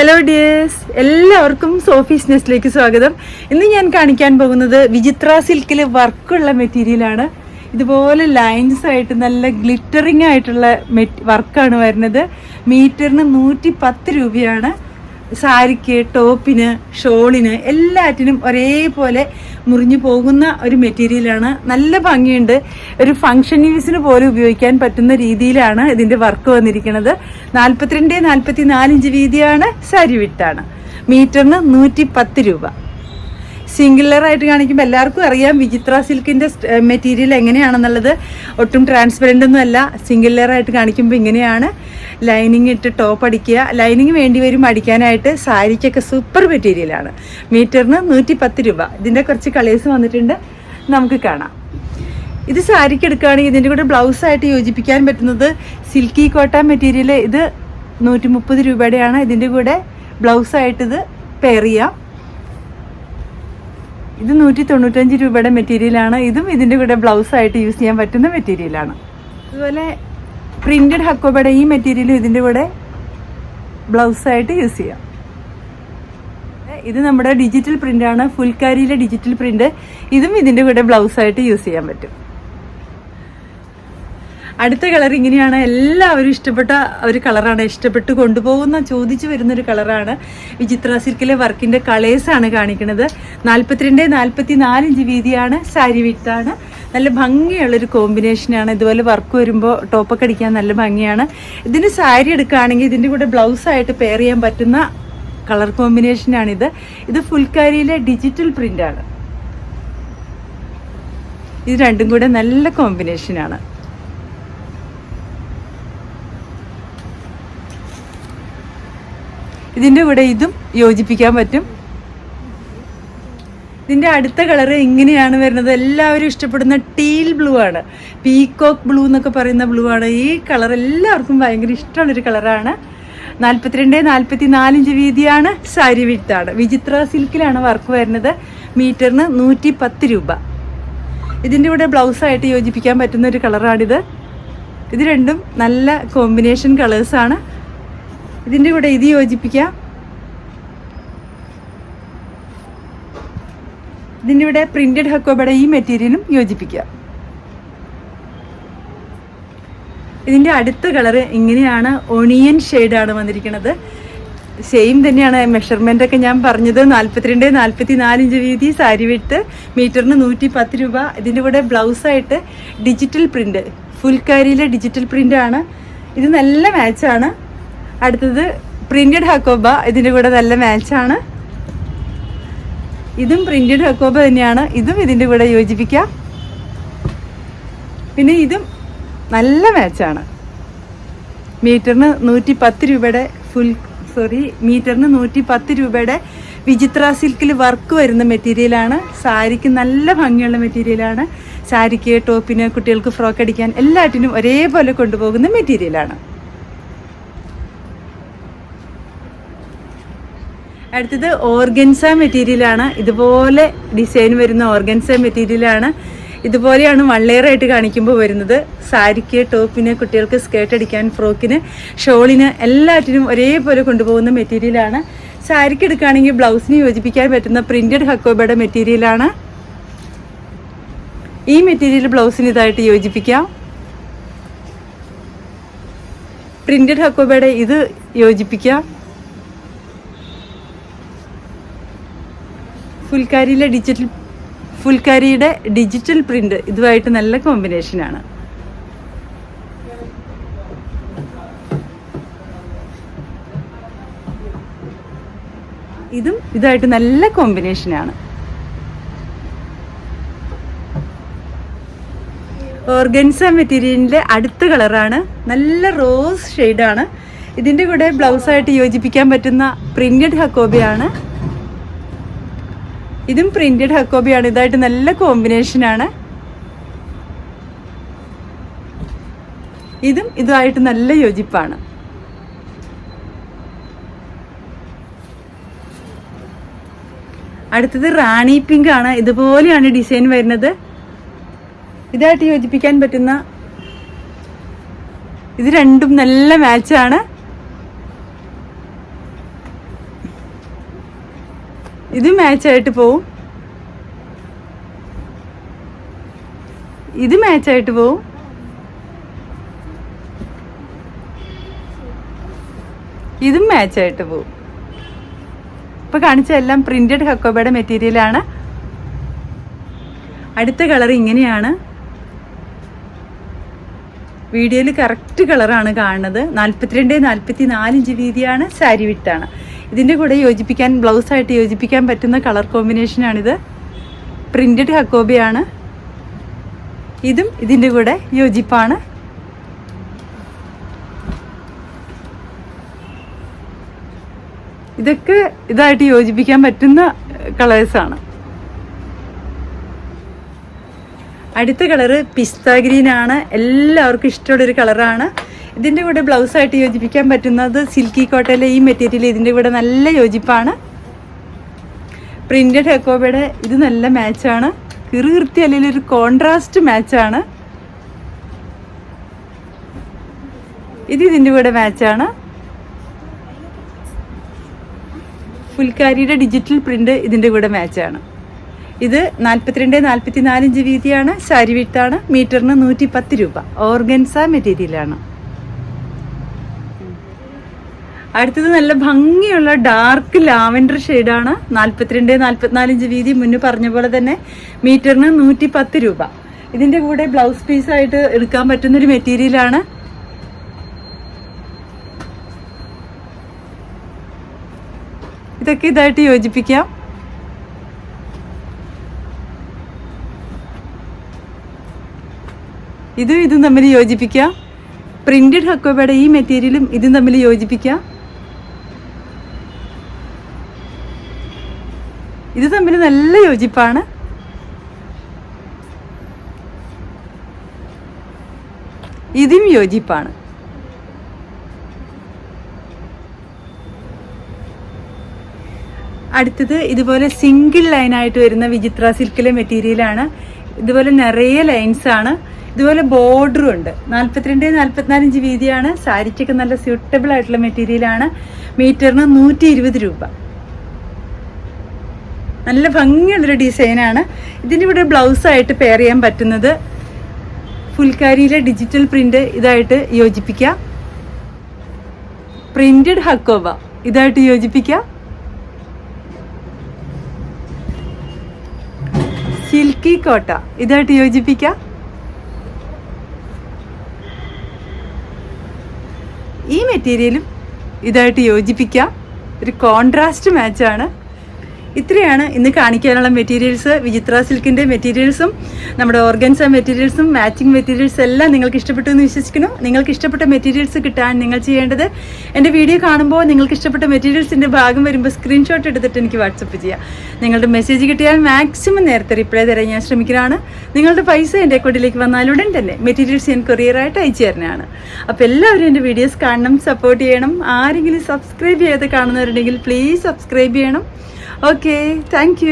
Hello dears എല്ലാവർക്കും Sophie's നെസ്റ്റിലേക്ക് സ്വാഗതം. ഇന്ന് ഞാൻ കാണിക്കാൻ പോകുന്നത് വിചിത്ര സിൽക്കിൽ വർക്കുള്ള മെറ്റീരിയലാണ് ഇതുപോലെ ലൈൻസ് ആയിട്ട് നല്ല ഗ്ലിറ്ററിംഗ് ആയിട്ടുള്ള വർക്കാണ് വരുന്നത്. മീറ്ററിന് നൂറ്റി പത്ത് രൂപയാണ്. സാരിക്ക് ടോപ്പിന് ഷോളിന് എല്ലാറ്റിനും ഒരേപോലെ മുറിഞ്ഞു പോകുന്ന ഒരു മെറ്റീരിയലാണ് നല്ല ഭംഗിയുണ്ട്. ഒരു ഫംഗ്ഷൻ യൂസിന് പോലും ഉപയോഗിക്കാൻ പറ്റുന്ന രീതിയിലാണ് ഇതിന്റെ വർക്ക് വന്നിരിക്കുന്നത്. നാൽപ്പത്തിരണ്ട് നാൽപ്പത്തി നാലിഞ്ച് വീതിയാണ് സാരി വിട്ടാണ് മീറ്ററിന് നൂറ്റി പത്ത് രൂപ. സിംഗുലർ ആയിട്ട് കാണിക്കുമ്പോൾ എല്ലാവർക്കും അറിയാം വിചിത്ര സിൽക്കിന്റെ മെറ്റീരിയൽ എങ്ങനെയാണെന്നുള്ളത്. ഒട്ടും ട്രാൻസ്പെറന്റ് ഒന്നും അല്ല. സിംഗുലർ ആയിട്ട് കാണിക്കുമ്പോൾ ഇങ്ങനെയാണ്. ലൈനിങ് ഇട്ട് ടോപ്പ് അടിക്കുക. ലൈനിങ് വേണ്ടി വരും അടിക്കാനായിട്ട്. സാരിക്കൊക്കെ സൂപ്പർ മെറ്റീരിയലാണ് മീറ്ററിന് നൂറ്റി പത്ത് രൂപ. ഇതിന്റെ കുറച്ച് കളേഴ്സ് വന്നിട്ടുണ്ട്. നമുക്ക് കാണാം. ഇത് സാരിക്ക് എടുക്കുകയാണെങ്കിൽ ഇതിന്റെ കൂടെ ബ്ലൗസായിട്ട് യോജിപ്പിക്കാൻ പറ്റുന്നത് സിൽക്കി കോട്ട മെറ്റീരിയൽ ഇത് നൂറ്റി മുപ്പത് രൂപയുടെയാണ്. ഇതിന്റെ കൂടെ ബ്ലൗസായിട്ടിത് പെയർ ചെയ്യാം. ഇത് നൂറ്റി തൊണ്ണൂറ്റഞ്ച് രൂപയുടെ മെറ്റീരിയലാണ് ഇതും ഇതിന്റെ കൂടെ ബ്ലൗസ് ആയിട്ട് യൂസ് ചെയ്യാൻ പറ്റുന്ന മെറ്റീരിയലാണ് അതുപോലെ പ്രിന്റഡ് ഹക്കോബയുടെ ഈ മെറ്റീരിയലും ഇതിന്റെ കൂടെ ബ്ലൗസ് ആയിട്ട് യൂസ് ചെയ്യാം. ഇത് നമ്മുടെ ഡിജിറ്റൽ പ്രിന്റ് ആണ്. ഫുൽക്കാരിയിലെ ഡിജിറ്റൽ പ്രിന്റ് ഇതും ഇതിന്റെ കൂടെ ബ്ലൗസ് ആയിട്ട് യൂസ് ചെയ്യാൻ പറ്റും. അടുത്ത കളർ ഇങ്ങനെയാണ്. എല്ലാവരും ഇഷ്ടപ്പെട്ട ഒരു കളറാണ് ഇഷ്ടപ്പെട്ട് കൊണ്ടുപോകുന്ന ചോദിച്ചു വരുന്ന ഒരു കളറാണ് വിചിത്ര സിൽക്കിലെ വർക്കിന്റെ കളേഴ്സാണ് കാണിക്കുന്നത്. നാൽപ്പത്തിരണ്ട് നാൽപ്പത്തി നാലിഞ്ച് വീതിയാണ്. സാരി വിട്ടാണ്. നല്ല ഭംഗിയുള്ളൊരു കോമ്പിനേഷനാണ് ഇതുപോലെ വർക്ക് വരുമ്പോൾ ടോപ്പൊക്കെ അടിക്കാൻ നല്ല ഭംഗിയാണ്. ഇതിന് സാരി എടുക്കുകയാണെങ്കിൽ ഇതിന്റെ കൂടെ ബ്ലൗസായിട്ട് പെയർ ചെയ്യാൻ പറ്റുന്ന കളർ കോമ്പിനേഷനാണിത് ഇത്. ഫുൽക്കാരിയിലെ ഡിജിറ്റൽ പ്രിന്റാണ് ഇത് രണ്ടും കൂടെ നല്ല കോമ്പിനേഷനാണ് ഇതിന്റെ കൂടെ ഇതും യോജിപ്പിക്കാൻ പറ്റും. ഇതിന്റെ അടുത്ത കളറ് ഇങ്ങനെയാണ് വരുന്നത്. എല്ലാവരും ഇഷ്ടപ്പെടുന്ന ടീൽ ബ്ലൂ ആണ്. പീകോക്ക് ബ്ലൂ എന്നൊക്കെ പറയുന്ന ബ്ലൂ ആണ്. ഈ കളർ എല്ലാവർക്കും ഭയങ്കര ഇഷ്ടമുള്ളൊരു കളറാണ്. നാൽപ്പത്തിരണ്ട് നാൽപ്പത്തി നാലിഞ്ച് വീതിയാണ് സാരി വിത്താണ് വിചിത്ര സിൽക്കിലാണ് വർക്ക് വരുന്നത്. മീറ്ററിന് നൂറ്റി പത്ത് രൂപ. ഇതിന്റെ കൂടെ ബ്ലൗസായിട്ട് യോജിപ്പിക്കാൻ പറ്റുന്ന ഒരു കളറാണിത്. ഇത് രണ്ടും നല്ല കോമ്പിനേഷൻ കളേഴ്സാണ് ഇതിന്റെ കൂടെ ഇത് യോജിപ്പിക്കാം. ഇതിന്റെ ഇവിടെ പ്രിന്റഡ് ഹക്കോബയുടെ ഈ മെറ്റീരിയലും യോജിപ്പിക്കുക. ഇതിന്റെ അടുത്ത കളറ് ഇങ്ങനെയാണ് ഒണിയൻ ഷെയ്ഡാണ് വന്നിരിക്കുന്നത്. സെയിം തന്നെയാണ് മെഷർമെന്റ് ഒക്കെ ഞാൻ പറഞ്ഞത്. നാൽപ്പത്തിരണ്ട് നാൽപ്പത്തി നാലിഞ്ച് വീതി സാരി വിട്ട് മീറ്ററിന് നൂറ്റി പത്ത് രൂപ. ഇതിന്റെ കൂടെ ബ്ലൗസായിട്ട് ഡിജിറ്റൽ പ്രിന്റ് ഫുൽക്കാരിയിലെ ഡിജിറ്റൽ പ്രിന്റ് ആണ്. ഇത് നല്ല മാച്ചാണ് അടുത്തത് പ്രിന്റഡ് ഹക്കോബ. ഇതിന്റെ കൂടെ നല്ല മാച്ചാണ് ഇതും പ്രിന്റഡ് ഹക്കോബ തന്നെയാണ്. ഇതും ഇതിന്റെ കൂടെ യോജിപ്പിക്കാം. പിന്നെ ഇതും നല്ല മാച്ചാണ് മീറ്ററിന് നൂറ്റി പത്ത് രൂപയുടെ ഫുൾ സോറി മീറ്ററിന് നൂറ്റി പത്ത് രൂപയുടെ വിചിത്ര സിൽക്കിൽ വർക്ക് വരുന്ന മെറ്റീരിയലാണ് സാരിക്ക് നല്ല ഭംഗിയുള്ള മെറ്റീരിയലാണ് സാരിക്ക് ടോപ്പിന് കുട്ടികൾക്ക് ഫ്രോക്ക് അടിക്കാൻ എല്ലാറ്റിനും ഒരേപോലെ കൊണ്ടുപോകുന്ന മെറ്റീരിയലാണ് അടുത്തത് ഓർഗൻസ മെറ്റീരിയലാണ് ഇതുപോലെ ഡിസൈൻ വരുന്ന ഓർഗൻസ മെറ്റീരിയലാണ് ഇതുപോലെയാണ് വള്ളേറായിട്ട് കാണിക്കുമ്പോൾ വരുന്നത്. സാരിക്ക് ടോപ്പിന് കുട്ടികൾക്ക് സ്കേർട്ട് അടിക്കാൻ ഫ്രോക്കിന് ഷോളിന് എല്ലാറ്റിനും ഒരേപോലെ കൊണ്ടുപോകുന്ന മെറ്റീരിയലാണ് സാരിക്ക് എടുക്കുകയാണെങ്കിൽ ബ്ലൗസിന് യോജിപ്പിക്കാൻ പറ്റുന്ന പ്രിന്റഡ് ഹക്കോബയുടെ മെറ്റീരിയലാണ് ഈ മെറ്റീരിയൽ ബ്ലൗസിന് ഇതായിട്ട് യോജിപ്പിക്കാം. പ്രിന്റഡ് ഹക്കോബയുടെ ഇത് യോജിപ്പിക്കാം. ഫുൽക്കാരിയിലെ ഡിജിറ്റൽ ഫുൽക്കാരിയുടെ ഡിജിറ്റൽ പ്രിന്റ് ഇതുമായിട്ട് നല്ല കോമ്പിനേഷനാണ് ഇതും ഇതായിട്ട് നല്ല കോമ്പിനേഷനാണ് ഓർഗൻസ മെറ്റീരിയലിന്റെ അടുത്ത കളറാണ് നല്ല റോസ് ഷെയ്ഡാണ് ഇതിന്റെ കൂടെ ബ്ലൗസായിട്ട് യോജിപ്പിക്കാൻ പറ്റുന്ന പ്രിന്റഡ് ഹക്കോബയാണ്. ഇതും പ്രിന്റഡ് ഹക്കോബിയാണ് ഇതായിട്ട് നല്ല കോമ്പിനേഷൻ ആണ്. ഇതും ഇതുമായിട്ട് നല്ല യോജിപ്പാണ്. അടുത്തത് റാണി പിങ്ക് ആണ്. ഇതുപോലെയാണ് ഡിസൈൻ വരുന്നത്. ഇതായിട്ട് യോജിപ്പിക്കാൻ പറ്റുന്ന ഇത് രണ്ടും നല്ല മാച്ചാണ് ഇത് മാച്ചായിട്ട് പോവും. ഇത് മാച്ചായിട്ട് പോവും. ഇതും മാച്ചായിട്ട് പോവും. ഇപ്പൊ കാണിച്ച എല്ലാം പ്രിന്റഡ് ഹക്കോബയുടെ മെറ്റീരിയലാണ് അടുത്ത കളർ ഇങ്ങനെയാണ്. വീഡിയോയിൽ കറക്റ്റ് കളറാണ് കാണുന്നത്. നാൽപ്പത്തിരണ്ട് നാൽപ്പത്തി നാല് ഇഞ്ച് വീതിയാണ് സാരി വിട്ടാണ് ഇതിന്റെ കൂടെ യോജിപ്പിക്കാൻ ബ്ലൗസായിട്ട് യോജിപ്പിക്കാൻ പറ്റുന്ന കളർ കോമ്പിനേഷനാണിത് പ്രിന്റഡ് ഹക്കോബിയാണ് ഇതും ഇതിന്റെ കൂടെ യോജിപ്പാണ്. ഇതൊക്കെ ഇതായിട്ട് യോജിപ്പിക്കാൻ പറ്റുന്ന കളേഴ്സാണ് അടുത്ത കളറ് പിസ്ത ഗ്രീൻ ആണ് എല്ലാവർക്കും ഇഷ്ടമുള്ളൊരു കളറാണ് ഇതിന്റെ കൂടെ ബ്ലൗസായിട്ട് യോജിപ്പിക്കാൻ പറ്റുന്നത് സിൽക്കി കോട്ടയിലെ ഈ മെറ്റീരിയൽ ഇതിന്റെ കൂടെ നല്ല യോജിപ്പാണ്. പ്രിന്റഡ് ഹെക്കോബയുടെ ഇത് നല്ല മാച്ചാണ് കിറുകൃത്തി അല്ലെങ്കിൽ ഒരു കോൺട്രാസ്റ്റ് മാച്ചാണ് ഇത് ഇതിന്റെ കൂടെ മാച്ചാണ് ഫുൽക്കാരിയുടെ ഡിജിറ്റൽ പ്രിന്റ് ഇതിന്റെ കൂടെ മാച്ചാണ് ഇത് നാൽപ്പത്തിരണ്ട് നാൽപ്പത്തി നാല് ഇഞ്ച് വീതിയാണ് സാരി വിട്ടാണ് മീറ്ററിന് നൂറ്റി പത്ത് രൂപ. ഓർഗൻസ മെറ്റീരിയലാണ് അടുത്തത് നല്ല ഭംഗിയുള്ള ഡാർക്ക് ലാവൻഡർ ഷെയ്ഡാണ് നാൽപ്പത്തിരണ്ട് നാൽപ്പത്തിനാല് ഇഞ്ച് വീതി മുന്നേ പറഞ്ഞ പോലെ തന്നെ മീറ്ററിന് നൂറ്റി പത്ത് രൂപ. ഇതിന്റെ കൂടെ ബ്ലൗസ് പീസായിട്ട് എടുക്കാൻ പറ്റുന്നൊരു മെറ്റീരിയലാണ് ഇതൊക്കെ ഇതായിട്ട് യോജിപ്പിക്കാം. ഇതും ഇതും തമ്മിൽ യോജിപ്പിക്കാം. പ്രിന്റഡ് ഹക്കോബയുടെ ഈ മെറ്റീരിയലും ഇതും തമ്മിൽ യോജിപ്പിക്കാം. ഇത് തമ്മിൽ നല്ല യോജിപ്പാണ്. ഇതും യോജിപ്പാണ്. അടുത്തത് ഇതുപോലെ സിംഗിൾ ലൈൻ ആയിട്ട് വരുന്ന വിചിത്ര സിൽക്കിലെ മെറ്റീരിയലാണ് ഇതുപോലെ നിറയെ ലൈൻസ് ആണ്. ഇതുപോലെ ബോർഡറും ഉണ്ട്. നാൽപ്പത്തിരണ്ട് നാൽപ്പത്തിനാല് ഇഞ്ച് വീതിയാണ്. സാരിക്കൊക്കെ നല്ല സ്യൂട്ടബിൾ ആയിട്ടുള്ള മെറ്റീരിയലാണ് മീറ്ററിന് നൂറ്റി ഇരുപത് രൂപ. നല്ല ഭംഗിയുള്ളൊരു ഡിസൈനാണ്. ഇതിന്റെ ഇവിടെ ബ്ലൗസായിട്ട് പെയർ ചെയ്യാൻ പറ്റുന്നത് ഫുൽക്കാരിയിലെ ഡിജിറ്റൽ പ്രിന്റ് ഇതായിട്ട് യോജിപ്പിക്കാം. പ്രിന്റഡ് ഹക്കോബ ഇതായിട്ട് യോജിപ്പിക്കാം. സിൽക്കി കോട്ട ഇതായിട്ട് യോജിപ്പിക്കാം. ഈ മെറ്റീരിയലും ഇതായിട്ട് യോജിപ്പിക്കാം. ഒരു കോൺട്രാസ്റ്റ് മാച്ചാണ് ഇത്രയാണ് ഇന്ന് കാണിക്കാനുള്ള മെറ്റീരിയൽസ് വിചിത്ര സിൽക്കിന്റെ മെറ്റീരിയൽസും നമ്മുടെ ഓർഗൻസ മെറ്റീരിയൽസും മാച്ചിങ് മെറ്റീരിയൽസ് എല്ലാം നിങ്ങൾക്ക് ഇഷ്ടപ്പെട്ടു എന്ന് വിശ്വസിക്കുന്നു. നിങ്ങൾക്ക് ഇഷ്ടപ്പെട്ട മെറ്റീരിയൽസ് കിട്ടാൻ നിങ്ങൾ ചെയ്യേണ്ടത് എന്റെ വീഡിയോ കാണുമ്പോൾ നിങ്ങൾക്ക് ഇഷ്ടപ്പെട്ട മെറ്റീരിയൽസിന്റെ ഭാഗം വരുമ്പോൾ സ്ക്രീൻഷോട്ട് എടുത്തിട്ട് എനിക്ക് വാട്സപ്പ് ചെയ്യാം. നിങ്ങളുടെ മെസ്സേജ് കിട്ടിയാൽ മാക്സിമം നേരത്തെ റിപ്ലൈ തരാൻ ഞാൻ ശ്രമിക്കുന്നതാണ് നിങ്ങളുടെ പൈസ എന്റെ അക്കൗണ്ടിലേക്ക് വന്നാലുടൻ തന്നെ മെറ്റീരിയൽസ് ഞാൻ കൊറിയറായിട്ട് അയച്ചു തരുന്നതാണ്. അപ്പോൾ എല്ലാവരും എന്റെ വീഡിയോസ് കാണണം സപ്പോർട്ട് ചെയ്യണം. ആരെങ്കിലും സബ്സ്ക്രൈബ് ചെയ്ത് കാണുന്നവരുണ്ടെങ്കിൽ പ്ലീസ് സബ്സ്ക്രൈബ് ചെയ്യണം. Okay thank